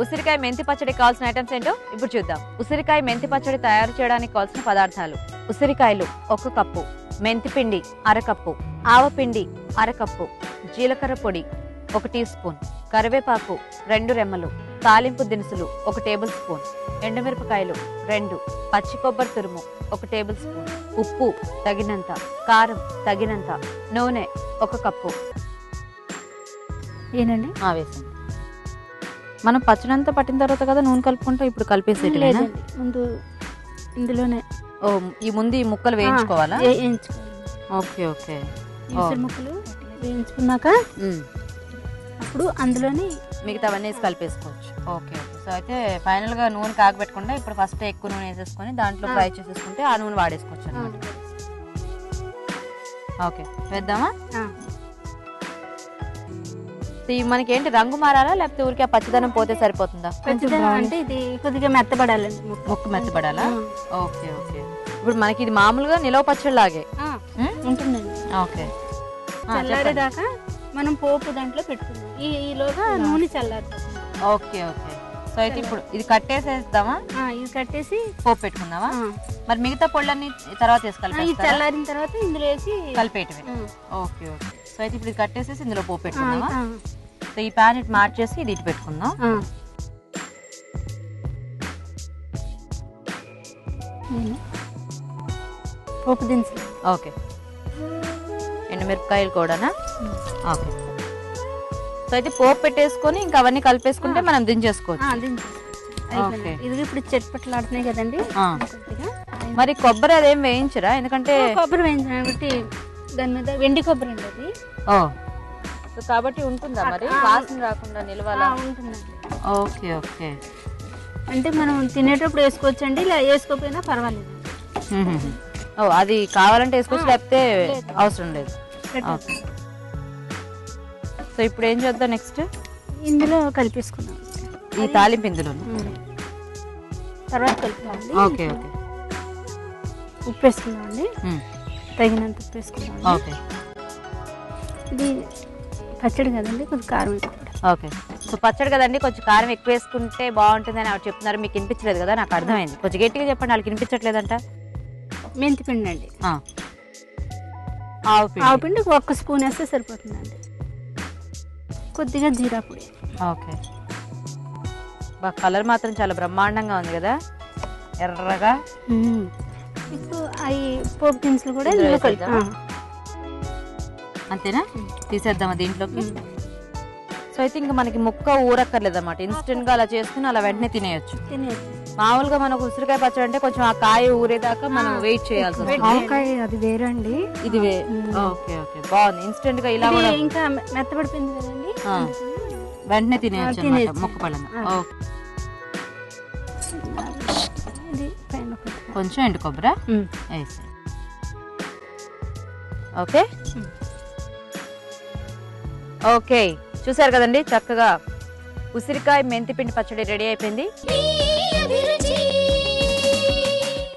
ఉసిరికాయ మెంతి పచ్చడి కావాల్సిన ఐటమ్స్ ఏంటో ఇప్పుడు చూద్దాం. ఉసిరికాయ మెంతి పచ్చడి తయారు చేయడానికి కావాల్సిన పదార్థాలు. ఉసిరికాయలు ఒక కప్పు. మెంతి పిండి అరకప్పు. ఆవపిండి అరకప్పు. జీలకర్ర పొడి ఒక టీ స్పూన్. కరివేపాకు రెండు రెమ్మలు. తాలింపు దినుసులు ఒక టేబుల్ స్పూన్. ఎండుమిరపకాయలు రెండు. పచ్చి కొబ్బరి తురుము ఒక టేబుల్ స్పూన్. ఉప్పు తగినంత. కారం తగినంత. నూనె ఒక కప్పు. ఏనండి? వేసాం మనం పచ్చడంతా పట్టిన తర్వాత కదా నూనె కలుపుకుంటాం? ఇప్పుడు కలిపేసేటివేనా లేదండి ముందు ఇందులోనే. ఓ ఈ ముందు ఈ ముక్కలు వేయించుకోవాలా? Okay okay. ముక్కలు వేయించుకున్నాక అప్పుడు అందులోని మిగతావన్నీ వేసి కలిపేసుకోవచ్చు. Okay okay. సో అయితే ఫైనల్గా నూనె కాగబెట్టకుండా ఇప్పుడు ఫస్ట్ ఎక్కువ నూనె వేసేసుకొని దాంట్లో. ఫ్రై చేసేసుకుంటే ఆ నూనె వాడేసుకోవచ్చు అనమాట ఓకే వేద్దామా? ఇవి మనకి ఏంటి రంగు మారాలా? లేకపోతే ఊరికే ఆ పచ్చదనం పోతే సరిపోతుందా? కొంచెం అంటే ఇది కొద్దిగా మెత్తబడాలండి ముక్క. ఆ. Okay okay. ఇప్పుడు మనకి ఇది మామూలుగా నిలవ పచ్చడిలాగే? ఉంటుందండి. ఓకే. చల్లారేదాకా మనం పోపు దాంట్లో పెట్టుకుందాం. ఈ ఈలోగా నూనె చల్లారుతుంది ఓకే ఓకే. సో అయితే ఇప్పుడు ఇది కట్టేసేద్దామా? ఇది కట్టేసి పోపు పెట్టుకుందామా? మరి మిగతా పొళ్ళన్నీ తర్వాత వేసి ఆ, ఇది కలిపేస్తారా? చల్లారిన తర్వాత ఇందులో వేసి కలిపేయటమే. Okay okay. సో అయితే ఇప్పుడు ఇది కట్టేసేసి ఇందులో పోపు పెట్టుకుందామా? సో ఈ ప్యాన్ ఇటు మార్చేసి ఇది ఇటు పెట్టుకుందాం. పోపు దినుసులు. ఓకే. ఎండుమిరపకాయలు కూడానా? ఓకే. సో అయితే పోపు పెట్టేసుకొని ఇంకా అవన్నీ కలిపేసుకుంటే మనం దించేసుకోవచ్చు. ఓకే. ఇది ఇప్పుడు చెట్పట్లాడుతున్నాయి కదండి. మరి కొబ్బరి అదేం వేయించరా? ఎందుకంటే కొబ్బరి కాబట్టి దాని మీద వెండి కొబ్బరి అండి అది కాబట్టి ఉంటుందా మరి. వాసన రాకుండా నిలవాలా? ఆ, ఉంటుందండి. Okay okay. అంటే మనం తినేటప్పుడు వేసుకోవచ్చు అండి ఇలా వేసుకోకపోయినా పర్వాలేదు. ఓ అది కావాలంటే వేసుకోవచ్చు లేకపోతే. అవసరం లేదు. పెట్టేసి. సో ఇప్పుడు ఏం చేద్దాం నెక్స్ట్? ఇందులో కలిపేసుకుందాం. ఈ తాలింపు ఇందులో. తర్వాత కలుపుకోండి ఓకే ఓకే. ఉప్పు వేసుకుందామండి. తగినంత ఉప్పు వేసుకుందాం ఓకే. ఇది పచ్చడి కదండి కొంచెం కారం ఎక్కువ ఓకే. సో పచ్చడి కదండి కొంచెం కారం ఎక్కువ వేసుకుంటే బాగుంటుంది అని ఆవిడ చెప్తున్నారు. మీకు వినిపించలేదు కదా నాకు అర్థమైంది. కొంచెం గట్టిగా చెప్పండి వాళ్ళకి వినిపించట్లేదంట? మెంతి పిండి అండి. ఆవు పిండి. ఆవు పిండి ఒక్క స్పూన్ వేస్తే సరిపోతుందండి. కొద్దిగా జీరా పొడి. ఓకే. బా కలర్ మాత్రం చాలా బ్రహ్మాండంగా ఉంది కదా ఎర్రగా. ఇప్పుడు అవి పోపు దినుసులు కూడా అంతేనా? తీసేద్దామా దీంట్లోకి? సో అయితే ఇంకా మనకి ముక్క ఊరక్కర్లేదు అనమాట ఇన్స్టెంట్గా అలా చేసుకుని అలా వెంటనే తినేయచ్చు. మామూలుగా మనకు ఉసిరికాయ పచ్చడి అంటే కొంచెం ఆ కాయ ఊరేదాకా మనం వెయిట్ చేయాల్సి. అది వేరండి. ఇది వే. Okay okay. బాగుంది. ఇన్స్టెంట్గా ఇలా కూడా ఇంకా మెత్తబడిపోయింది కదండి. వెంటనే తినేయచ్చు. ముక్క పళ్ళంగా. ఓకే. కొంచెం ఎండు కొబ్బరి. వేసి ఓకే. ఓకే చూసారు కదండి చక్కగా ఉసిరికాయ మెంతిపిండి పచ్చడి రెడీ అయిపోయింది.